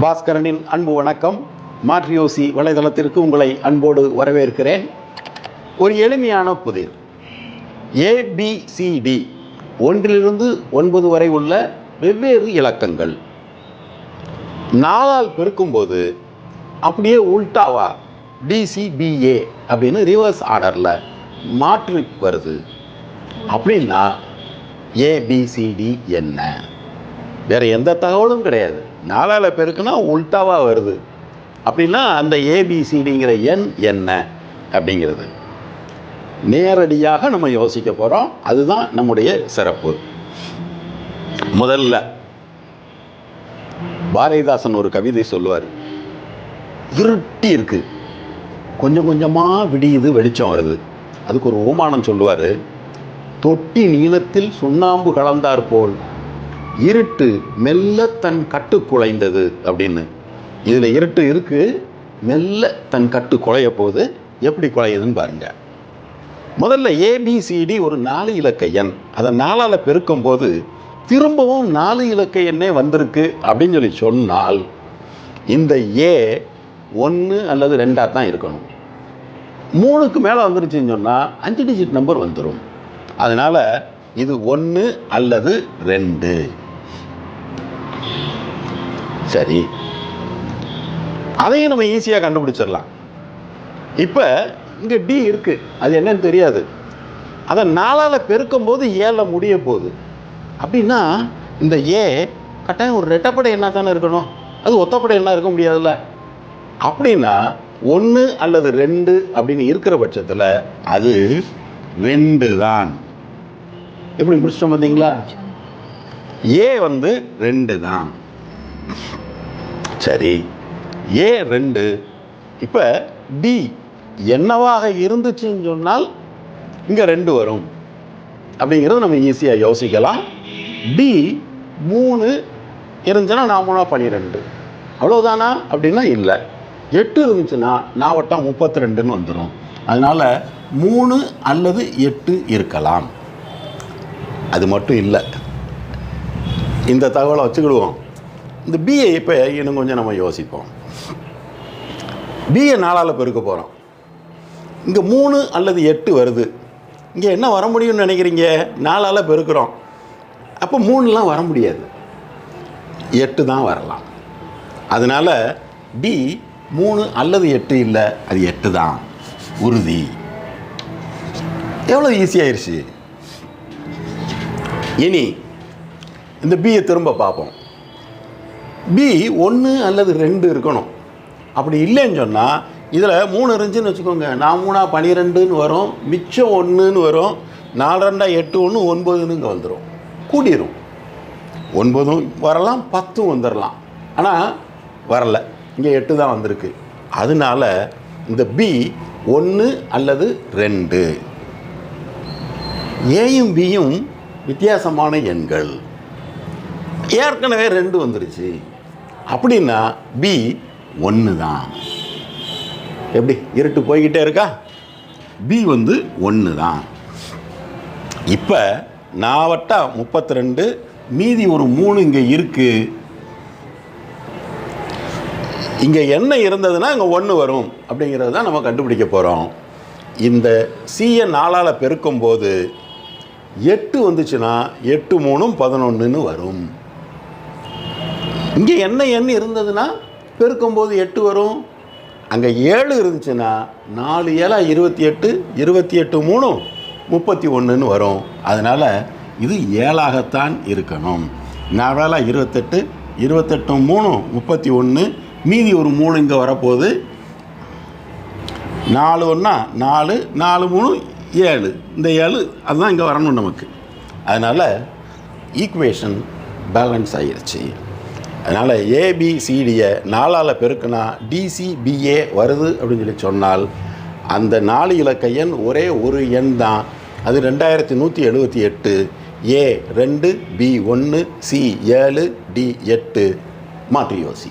பாஸ்கரனின் அன்பு வணக்கம். மாற்றியோசி வலைதளத்திற்கு உங்களை அன்போடு வரவேற்கிறேன். ஒரு எளிமையான புதிர். ஏபிசிடி ஒன்றிலிருந்து ஒன்பது வரை உள்ள வெவ்வேறு இலக்கங்கள். நாலால் பெருக்கும்போது அப்படியே உல்டாவா? டிசிபிஏ அப்படின்னு ரிவர்ஸ் ஆர்டரில் மாற்றி வருது. அப்படின்னா ஏபிசிடி என்ன? வேறு எந்த தகவலும் கிடையாது. நாலால் பெருக்குன்னா உல்டாவாக வருது. அப்படின்னா அந்த ஏபிசிடிங்கிற எண் என்ன அப்படிங்கிறது. நேரடியாக நம்ம யோசிக்க போகிறோம் அதுதான் நம்முடைய சிறப்பு. முதல்ல பாரதிதாசன் ஒரு கவிதை சொல்லுவார். இருட்டி இருக்கு. கொஞ்சம் கொஞ்சமாக விடியுது வெளிச்சம் வருது. அதுக்கு ஒரு ஓமானம் சொல்லுவார். தொட்டி நீளத்தில் சுண்ணாம்பு கலந்தார் போல் இருட்டு மெல்ல தன் கட்டு குலைந்தது அப்படின்னு. இதில் இருட்டு இருக்கு மெல்ல தன் கட்டு குலைய போது எப்படி குலையுதுன்னு பாருங்க. முதல்ல ஏபிசிடி ஒரு நாலு இலக்க எண். அதை நாலால் பெருக்கும்போது திரும்பவும் நாலு இலக்க எண்ணே வந்திருக்கு அப்படின்னு சொல்லி சொன்னால் இந்த ஏ ஒன்று அல்லது ரெண்டாக தான் இருக்கணும். மூணுக்கு மேலே வந்துருச்சுன்னு சொன்னால் அஞ்சு டிஜிட் நம்பர் வந்துடும் அதனால் இது ஒன்று அல்லது ரெண்டு. சரி. அதையும் நம்ம ஈஸியாக கண்டுபிடிச்சிடலாம். இப்போ இங்கே டி இருக்குது அது என்னன்னு தெரியாது. அதை நாலால் பெருக்கும்போது ஏழில் முடிய போகுது. அப்படின்னா இந்த ஏ கட்டாயம் ஒரு ரெட்டப்படை என்ன தானே இருக்கணும். அது ஒத்தப்படை என்ன இருக்க முடியாதுல்ல. அப்படின்னா ஒன்று அல்லது ரெண்டு அப்படின்னு இருக்கிற பட்சத்தில் அது ரெண்டு தான் எப்படி முடிச்சிட்டோம் பார்த்தீங்களா? ஏ வந்து ரெண்டு தான் சரி. ஏ ரெண்டு. இப்போ டி என்னவாக இருந்துச்சுன்னு சொன்னால் இங்கே ரெண்டு வரும். அப்படிங்கிறது நம்ம ஈஸியாக யோசிக்கலாம். டி மூணு இருந்துச்சுன்னா நான் மூணா பன்னிரெண்டு அவ்வளோதானா அப்படின்னா இல்லை. எட்டு இருந்துச்சுன்னா நான் வட்டம் முப்பத்தி ரெண்டுன்னு வந்துடும் அதனால் மூணு அல்லது எட்டு இருக்கலாம். அது மட்டும் இல்லை. இந்த தகவலை வச்சுக்கிடுவோம். இந்த பிஏ இப்போ இன்னும் கொஞ்சம் நம்ம யோசிப்போம். பிஏ நாளால் பெருக்க போகிறோம் இங்கே மூணு அல்லது எட்டு வருது. இங்கே என்ன வர முடியும்னு நினைக்கிறீங்க? நாலால் பெருக்கிறோம். அப்போ மூணுலாம் வர முடியாது. எட்டு தான் வரலாம். அதனால் டி மூணு அல்லது எட்டு இல்லை அது எட்டு தான். உறுதி. எவ்வளோ ஈஸியாயிருச்சு இனி இந்த பியை திரும்ப பார்ப்போம். பி ஒன்று அல்லது ரெண்டு இருக்கணும். அப்படி இல்லைன்னு சொன்னால் இதில் மூணு இருந்துச்சுன்னு வச்சுக்கோங்க. நான் மூணா பனிரெண்டுன்னு வரும் மிச்சம் ஒன்றுன்னு வரும் நாலு ரெண்டா எட்டு ஒன்று ஒன்பதுன்னு இங்கே வந்துடும் கூடிரும் ஒன்பதும் வரலாம் பத்தும் வந்துடலாம் ஆனால் வரல. இங்கே எட்டு தான் வந்திருக்கு. அதனால இந்த பி ஒன்று அல்லது ரெண்டு. ஏயும் பியும் வித்தியாசமான எண்கள். ஏற்கனவே ரெண்டு வந்துருச்சு. அப்படின்னா பி ஒன்று தான் எப்படி? இருட்டு போய்கிட்டே இருக்கா? பி வந்து ஒன்று தான் இப்போ நான் வட்டா முப்பத்தி ரெண்டு மீதி ஒரு மூணு இங்கே இருக்குது இங்கே என்ன இருந்ததுன்னா இங்கே ஒன்று வரும். அப்படிங்கிறது தான் நம்ம கண்டுபிடிக்க போகிறோம் இந்த சியை நாலால் பெருக்கும்போது எட்டு வந்துச்சுன்னா எட்டு மூணும் பதினொன்றுன்னு வரும். இங்கே என்ன எண் இருந்ததுன்னா பெருக்கும்போது எட்டு வரும். அங்கே ஏழு இருந்துச்சுன்னா நாலு ஏழா இருபத்தி எட்டு இருபத்தி எட்டு மூணு முப்பத்தி ஒன்றுன்னு வரும். அதனால் இது ஏழாகத்தான் இருக்கணும். நாலாலா இருபத்தெட்டு இருபத்தெட்டு மூணு முப்பத்தி ஒன்று மீதி ஒரு மூணு இங்கே வரப்போகுது. நாலு ஒன்றா நாலு நாலு மூணு ஏழு. இந்த ஏழு அதுதான் இங்கே வரணும் நமக்கு. அதனால் ஈக்குவேஷன் பேலன்ஸ் ஆகிருச்சு அதனால் ஏபிசிடியை நாலால் பெருக்குனா டிசிபிஏ வருது அப்படின்னு சொல்லி சொன்னால் அந்த நாலு இலக்க எண் ஒரே ஒரு எண் தான். அது ரெண்டாயிரத்தி நூற்றி எழுபத்தி எட்டு. ஏ ரெண்டு பி ஒன்று சி ஏழு டி எட்டு. மாற்றி யோசி.